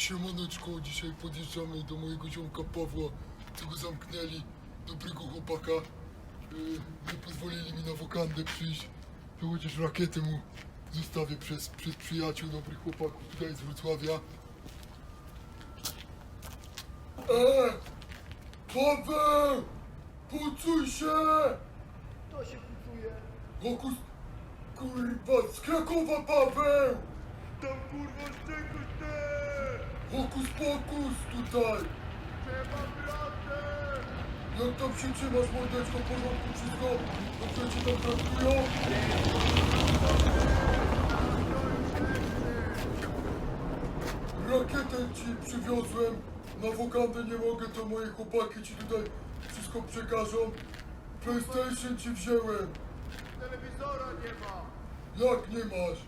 Siemaneczko, dzisiaj podjeżdżamy do mojego ziomka Pawła, co go zamknęli, dobrego chłopaka. Yy, nie pozwolili mi na wokandę przyjść, to chociaż rakietę mu zostawię przez, przez przyjaciół, dobrych chłopaków tutaj z Wrocławia. Eee! Paweł! Pucuj się! Kto się pucuje? Hokus... Kurwa, z Krakowa Paweł! Tam kurwa! Hokus pokus tutaj! Trzeba bratę! Jak tam się trzymasz, mordeczko, w porządku wszystko? Dobrze cię tam traktują? Rakietę ci przywiozłem, na wokandę nie mogę, to moje chłopaki ci tutaj wszystko przekażą. PlayStation ci wziąłem, Telewizora nie ma! jak nie masz?